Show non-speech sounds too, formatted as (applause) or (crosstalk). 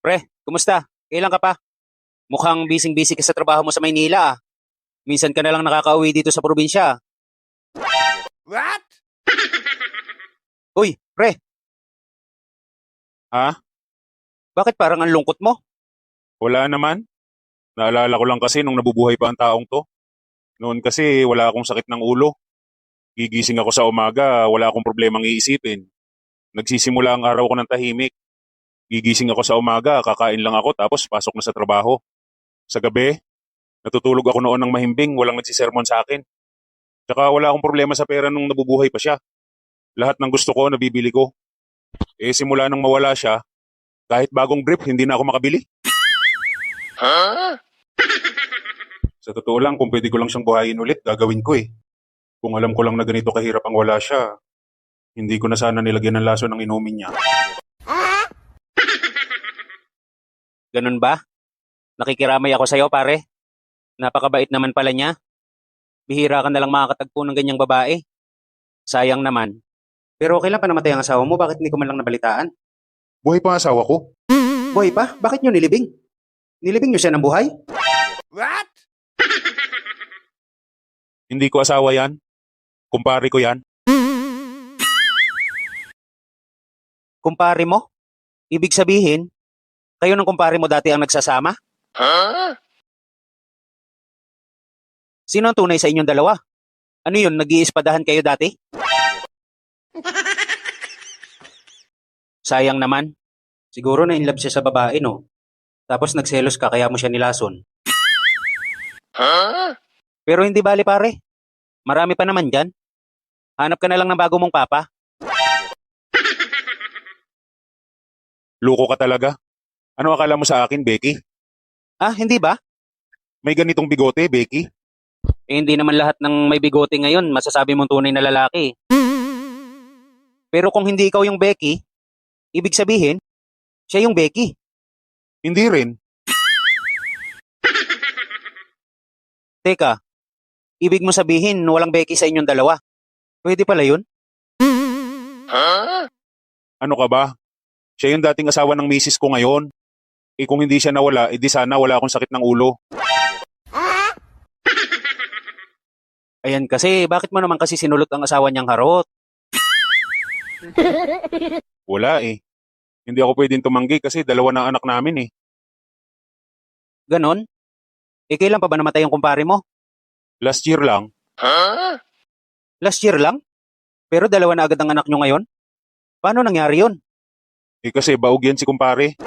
Pre, kumusta? Kailan ka pa? Mukhang bising-busy ka sa trabaho mo sa Maynila ah. Minsan ka na lang nakakauwi dito sa probinsya. What? (laughs) Uy, pre. Ha? Bakit parang ang lungkot mo? Wala naman. Naalala ko lang kasi nung nabubuhay pa ang taong to. Noon kasi wala akong sakit ng ulo. Gigising ako sa umaga, wala akong problemang iisipin. Nagsisimula ang araw ko ng tahimik. Gigising ako sa umaga, kakain lang ako tapos pasok na sa trabaho. Sa gabi, natutulog ako noon ng mahimbing, walang nagsisermon sa akin. Tsaka wala akong problema sa pera nung nabubuhay pa siya. Lahat ng gusto ko, nabibili ko. Eh simula nang mawala siya, kahit bagong brief, hindi na ako makabili. Sa totoo lang, kung pwede ko lang siyang buhayin ulit, gagawin ko eh. Kung alam ko lang na ganito kahirap ang wala siya, hindi ko na sana nilagyan ng laso ng inumin niya. (laughs) Ganun ba? Nakikiramay ako sa'yo, pare. Napakabait naman pala niya. Bihira ka na lang makakatagpo ng ganyang babae. Sayang naman. Pero okay lang pa namatay ang asawa mo, bakit hindi ko man lang nabalitaan? Buhay pa ang asawa ko. Boy pa, bakit nyo nilibing? Nilibing nyo siya ng buhay? What? Hindi ko asawa yan. Kumpare ko yan. Kumpare mo? Ibig sabihin, kayo ng kumpare mo dati ang nagsasama? Sino ang tunay sa inyong dalawa? Ano yun, nag-iispadahan kayo dati? Sayang naman. Siguro na in love siya sa babae, no? Tapos nagselos ka kaya mo siya nilason. Pero hindi bali pare. Marami pa naman dyan. Hanap ka na lang ng bago mong papa. (laughs) Luko ka talaga. Ano akala mo sa akin, Becky? Ah, hindi ba? May ganitong bigote, Becky? Eh, hindi naman lahat ng may bigote ngayon masasabi mong tunay na lalaki. Pero kung hindi ikaw yung Becky, ibig sabihin, siya yung Becky. Hindi rin. Teka, ibig mo sabihin walang Becky sa inyong dalawa. Pwede pala yun? Ano ka ba? Siya yung dating asawa ng misis ko ngayon. Eh kung hindi siya nawala, edi sana wala akong sakit ng ulo. (laughs) Ayan kasi, bakit mo naman kasi sinulot ang asawa niyang harot? (laughs) Wala eh. Hindi ako pwedeng tumanggi kasi dalawa na anak namin eh. Ganon? Eh, kailan pa ba namatay yung kumpare mo? Last year lang, Last year lang? Pero dalawa na agad ang anak niyo ngayon? Paano nangyari yun? eh kasi baog yan si kumpare.